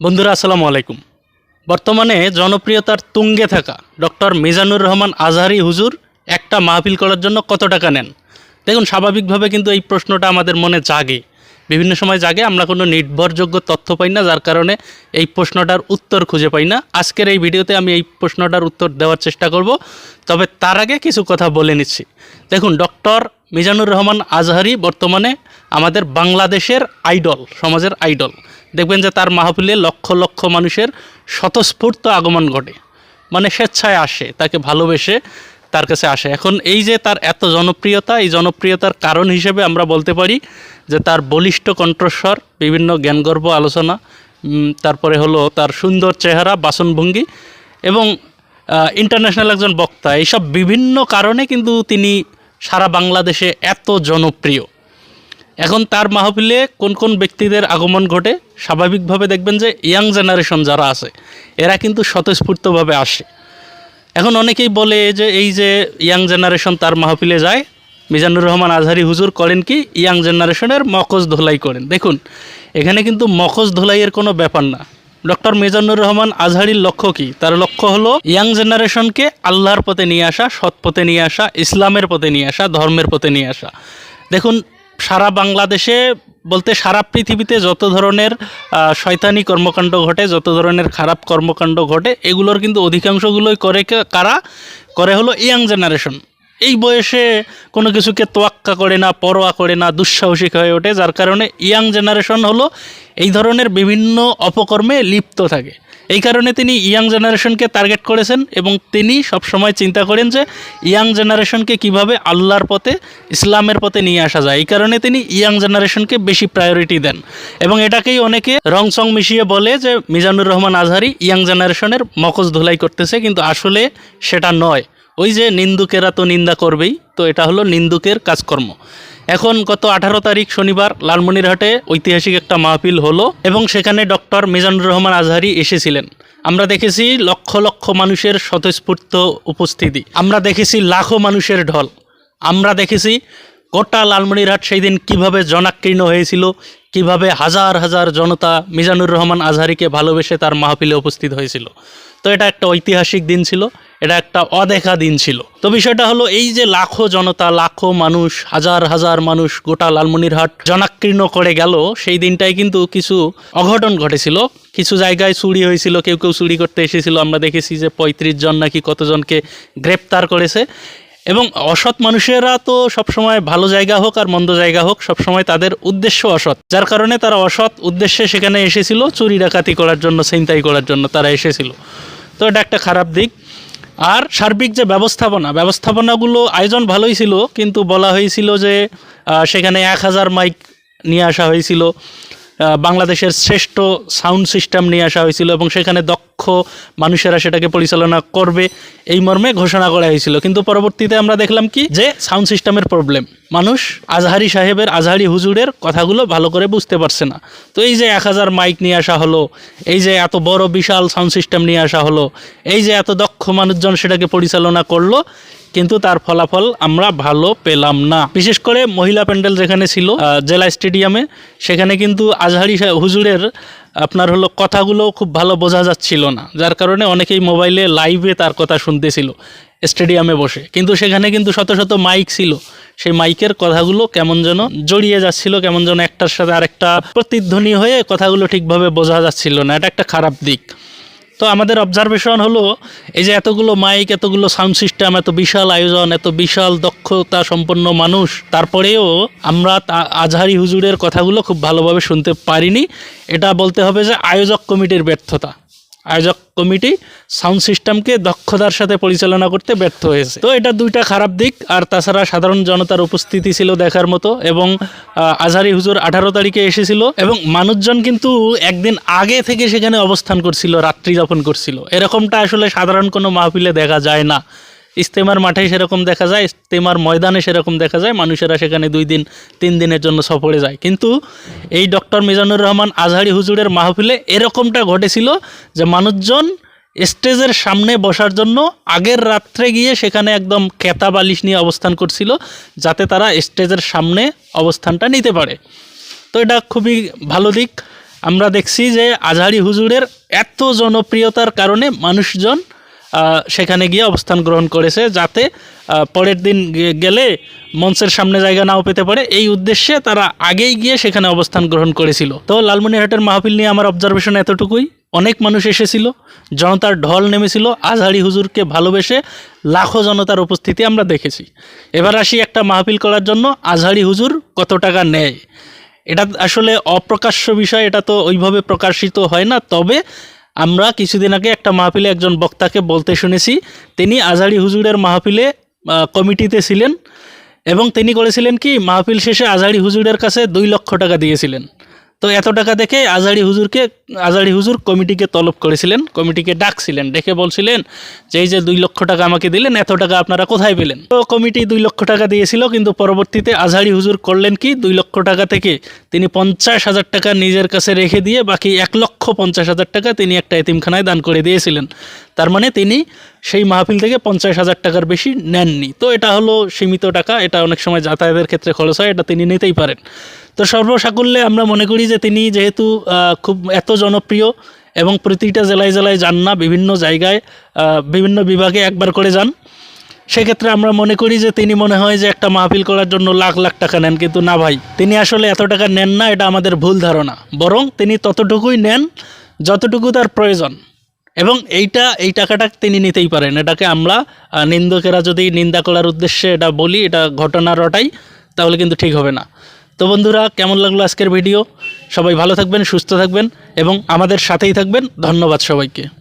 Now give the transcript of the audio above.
বন্ধুরা, আসসালামু আলাইকুম। বর্তমানে জনপ্রিয়তার তুঙ্গে থাকা ডক্টর মিজানুর রহমান আজহারি হুজুর একটা মাহফিল করার জন্য কত টাকা নেন? দেখুন, স্বাভাবিকভাবে কিন্তু এই প্রশ্নটা আমাদের মনে জাগে। বিভিন্ন সময় জাগে, আমরা কোনো নির্ভরযোগ্য তথ্য পাই না, যার কারণে এই প্রশ্নটার উত্তর খুঁজে পাই না। আজকের এই ভিডিওতে আমি এই প্রশ্নটার উত্তর দেওয়ার চেষ্টা করব, তবে তার আগে কিছু কথা বলে নিচ্ছি। দেখুন, ডক্টর মিজানুর রহমান আজহারি বর্তমানে আমাদের বাংলাদেশের আইডল, সমাজের আইডল। দেখবেন যে তার মাহফিলে লক্ষ লক্ষ মানুষের স্বতঃস্ফূর্ত আগমন ঘটে। মানে স্বেচ্ছায় আসে, তাকে ভালোবেসে তার কাছে আসে। এখন এই যে তার এত জনপ্রিয়তা, এই জনপ্রিয়তার কারণ হিসেবে আমরা বলতে পারি যে তার বলিষ্ঠ কণ্ঠস্বর, বিভিন্ন জ্ঞানগর্ভ আলোচনা তারপরে হলো তার সুন্দর চেহারা, বাসনভঙ্গি এবং ইন্টারন্যাশনাল একজন বক্তা। এইসব বিভিন্ন কারণে কিন্তু তিনি সারা বাংলাদেশে এত জনপ্রিয়। এখন তার মাহফিলে কোন কোন ব্যক্তিদের আগমন ঘটে, স্বাভাবিকভাবে দেখবেন যে ইয়াং জেনারেশন যারা আছে, এরা কিন্তু স্বতঃস্ফূর্তভাবে আসে। এখন অনেকেই বলে যে এই যে ইয়াং জেনারেশন তার মাহফিলে যায়, মিজানুর রহমান আজহারি হুজুর করেন কি, ইয়াং জেনারেশনের মকজ ধোলাই করেন। দেখুন, এখানে কিন্তু মকজ ধোলাইয়ের কোনো ব্যাপার না। ডক্টর মিজানুর রহমান আজহারির লক্ষ্য কি? তার লক্ষ্য হলো ইয়াং জেনারেশনকে আল্লাহর পথে নিয়ে আসা, সৎ পথে নিয়ে আসা, ইসলামের পথে নিয়ে আসা, ধর্মের পথে নিয়ে আসা। দেখুন সারা বাংলাদেশে বলতে সারা পৃথিবীতে যত ধরনের শয়তানি কর্মকাণ্ড ঘটে, যত ধরনের খারাপ কর্মকাণ্ড ঘটে, এগুলোর কিন্তু অধিকাংশগুলোই করে কারা? করে হলো ইয়াং জেনারেশন। এই বয়সে কোনো কিছুকে তোয়াক্কা করে না, পরোয়া করে না, দুঃসাহসিক হয়ে ওঠে, যার কারণে ইয়াং জেনারেশন হলো এই ধরনের বিভিন্ন অপকর্মে লিপ্ত থাকে। এই কারণে তিনি ইয়াং জেনারেশনকে টার্গেট করেছেন এবং তিনি সবসময় চিন্তা করেন যে ইয়াং জেনারেশনকে কীভাবে আল্লাহর পথে, ইসলামের পথে নিয়ে আসা যায়। এই কারণে তিনি ইয়াং জেনারেশনকে বেশি প্রায়োরিটি দেন। এবং এটাকেই অনেকে রং সং মিশিয়ে বলে যে মিজানুর রহমান আজহারি ইয়াং জেনারেশনের মকজ ধুলাই করতেছে, কিন্তু আসলে সেটা নয়। ওই যে নিন্দুকেরা তো নিন্দা করবেই, তো এটা হলো নিন্দুকের কাজকর্ম। এখন গত আঠারো তারিখ শনিবার লালমনিরহাটে ঐতিহাসিক একটা মাহফিল হলো এবং সেখানে ডক্টর মিজানুর রহমান আজহারি এসেছিলেন। আমরা দেখেছি লক্ষ লক্ষ মানুষের স্বতঃস্ফূর্ত উপস্থিতি। আমরা দেখেছি লাখো মানুষের ঢল। আমরা দেখেছি গোটা লালমনিরহাট সেই দিন কীভাবে জনাকীর্ণ হয়েছিল, কীভাবে হাজার হাজার জনতা মিজানুর রহমান আজহারিকে ভালোবেসে তার মাহফিলে উপস্থিত হয়েছিল। তো এটা একটা ঐতিহাসিক দিন ছিল। এটা একটা অদেখা দিন ছিল। তো বিষয়টা হলো এই যে লাখো জনতা, লাখো মানুষ, হাজার হাজার মানুষ গোটা লালমনিরহাট জনাকীর্ণ করে গেল, সেই দিনটাই কিন্তু কিছু অঘটন ঘটেছিল। কিছু জায়গায় চুরি হয়েছিল, কেউ কেউ চুরি করতে এসেছিল। আমরা দেখেছি যে পঁয়ত্রিশ জন নাকি কতজনকে গ্রেপ্তার করেছে। এবং অসৎ মানুষেরা তো সবসময় ভালো জায়গা হোক আর মন্দ জায়গা হোক, সবসময় তাদের উদ্দেশ্য অসৎ। যার কারণে তারা অসৎ উদ্দেশ্যে সেখানে এসেছিল, চুরি ডাকাতি করার জন্য, ছিনতাই করার জন্য তারা এসেছিল। তো এটা একটা খারাপ দিক। আর সার্বিক যে ব্যবস্থাপনা, ব্যবস্থাপনাগুলো আয়োজন ভালোই ছিল, কিন্তু বলা হয়েছিল যে সেখানে এক হাজার মাইক নিয়ে আসা হয়েছিল। বাংলাদেশের শ্রেষ্ঠ সাউন্ড সিস্টেম নিয়ে আসা হয়েছিল এবং সেখানে দক্ষ মানুষেরা সেটাকে পরিচালনা করবে এই মর্মে ঘোষণা করা হয়েছিল। কিন্তু পরবর্তীতে আমরা দেখলাম কি? যে সাউন্ড সিস্টেমের প্রবলেম। মানুষ আজহারি সাহেবের, আজহারি হুজুরের কথাগুলো ভালো করে বুঝতে পারছে না। তো এই যে এক হাজার মাইক নিয়ে আসা হলো, এই যে এত বড় বিশাল সাউন্ড সিস্টেম নিয়ে আসা হলো, এই যে এত দক্ষ মানুষজন সেটাকে পরিচালনা করল কিন্তু তার ফলাফল আমরা ভালো পেলাম না। বিশেষ করে মহিলা প্যান্ডেল যেখানে ছিল জেলা স্টেডিয়ামে, সেখানে কিন্তু আজহারি হুজুরের আপনার হলো কথাগুলো খুব ভালো বোঝা যাচ্ছিল না। যার কারণে অনেকেই মোবাইলে লাইভে তার কথা শুনতেছিল, স্টেডিয়ামে বসে। কিন্তু সেখানে কিন্তু শত শত মাইক ছিল। সেই মাইকের কথাগুলো কেমন যেন জড়িয়ে যাচ্ছিল, কেমন যেন একটার সাথে আরেকটা প্রতিধ্বনি হয়ে কথাগুলো ঠিকভাবে বোঝা যাচ্ছিল না। এটা একটা খারাপ দিক। তো আমাদের অবজারভেশন হলো, এই যে এতগুলো মাইক এতগুলো সাউন্ড সিস্টেম এত বিশাল আয়োজন, এত বিশাল দক্ষতা সম্পন্ন মানুষ, তারপরেও আমরা আজহারি হুজুরের কথাগুলো খুব ভালোভাবে শুনতে পারিনি। এটা বলতে হবে যে আয়োজক কমিটির ব্যর্থতা। আয়োজক কমিটি সাউন্ড সিস্টেমকে দক্ষতার সাথে পরিচালনা করতে ব্যর্থ হয়েছে। তো এটা দুইটা খারাপ দিক, আর তাছাড়া সাধারণ জনতার উপস্থিতি ছিল দেখার মতো এবং আজহারি হুজুর আঠারো তারিখে এসেছিল এবং মানুষজন কিন্তু একদিন আগে থেকে সেখানে অবস্থান করছিল, রাত্রি যাপন করছিল। এরকমটা আসলে সাধারণ কোনো মাহফিলে দেখা যায় না। ইস্তেমার মাঠে সেরকম দেখা যায়, ইস্তেমার ময়দানে সেরকম দেখা যায়, মানুষেরা সেখানে দুই দিন, তিন দিনের জন্য সফরে যায়। কিন্তু এই ডক্টর মিজানুর রহমান আজহারি হুজুরের মাহফিলে এরকমটা ঘটেছিল যে মানুষজন স্টেজের সামনে বসার জন্য আগের রাত্রে গিয়ে সেখানে একদম কেতা বালিশ নিয়ে অবস্থান করছিল, যাতে তারা স্টেজের সামনে অবস্থানটা নিতে পারে। তো এটা খুবই ভালো দিক। আমরা দেখছি যে আজহারি হুজুরের এত জনপ্রিয়তার কারণে মানুষজন সেখানে গিয়ে অবস্থান গ্রহণ করেছে যাতে পরের দিন গেলে মঞ্চের সামনে জায়গা নাও পেতে পারে। এই উদ্দেশ্যে তারা আগেই গিয়ে সেখানে অবস্থান গ্রহণ করেছিল। তো লালমনিরহাটের মাহফিল নিয়ে আমার অবজারভেশন এতটুকুই। অনেক মানুষ এসেছিল, জনতার ঢল নেমেছিল, আজহারি হুজুরকে ভালোবেসে লাখো জনতার উপস্থিতি আমরা দেখেছি। এবার আসি একটা মাহফিল করার জন্য, আজহারি হুজুর কত টাকা নেয়? এটা আসলে অপ্রকাশ্য বিষয়, এটা তো ওইভাবে প্রকাশিত হয় না, তবে আমরা কিছুদিন আগে একটা মাহফিলে একজন বক্তাকে বলতে শুনেছি, তিনি আজাড়ি হুজুরের মাহফিলে কমিটিতে ছিলেন এবং তিনি করেছিলেন কি, মাহফিল শেষে আজাড়ি হুজুরের কাছে দুই লক্ষ টাকা দিয়েছিলেন। তো এত টাকা দেখে আজহারি হুজুরকে আজহারি হুজুর কমিটিকে তলব করেছিলেন, কমিটিকে ডাকছিলেন, ডেকে বলছিলেন যে এই যে দুই লক্ষ টাকা আমাকে দিলেন, এত টাকা আপনারা কোথায় পেলেন? তো কমিটি দুই লক্ষ টাকা দিয়েছিল, কিন্তু পরবর্তীতে আজহারি হুজুর করলেন কি, দুই লক্ষ টাকা থেকে তিনি পঞ্চাশ হাজার টাকা নিজের কাছে রেখে দিয়ে বাকি এক লক্ষ পঞ্চাশ হাজার টাকা তিনি একটা এতিমখানায় দান করে দিয়েছিলেন। তার মানে তিনি সেই মাহফিল থেকে পঞ্চাশ হাজার টাকার বেশি নেননি। তো এটা হলো সীমিত টাকা, এটা অনেক সময় যাতায়াতের ক্ষেত্রে খরচ হয়, এটা তিনি নিতেই পারেন। তো সর্বসাকুল্যে আমরা মনে করি যে তিনি যেহেতু খুব এত জনপ্রিয় এবং প্রতিটা জেলায় জেলায় যান না, বিভিন্ন জায়গায় বিভিন্ন বিভাগে একবার করে যান, সেক্ষেত্রে আমরা মনে করি যে তিনি মনে হয় যে একটা মাহফিল করার জন্য লাখ লাখ টাকা নেন। কিন্তু না ভাই, তিনি আসলে এত টাকা নেন না, এটা আমাদের ভুল ধারণা। বরং তিনি ততটুকুই নেন যতটুকু তার প্রয়োজন। এবং এইটা, এই টাকাটা তিনি নিতেই পারেন। এটাকে আমরা নিন্দকেরা যদি নিন্দা করার উদ্দেশ্যে এটা বলি, এটা ঘটনা রটাই তাহলে কিন্তু ঠিক হবে না। তো বন্ধুরা, কেমন লাগল আজকের ভিডিও? সবাই ভালো থাকবেন, সুস্থ থাকবেন, এবং আমাদের সাথেই থাকবেন। ধন্যবাদ সবাইকে।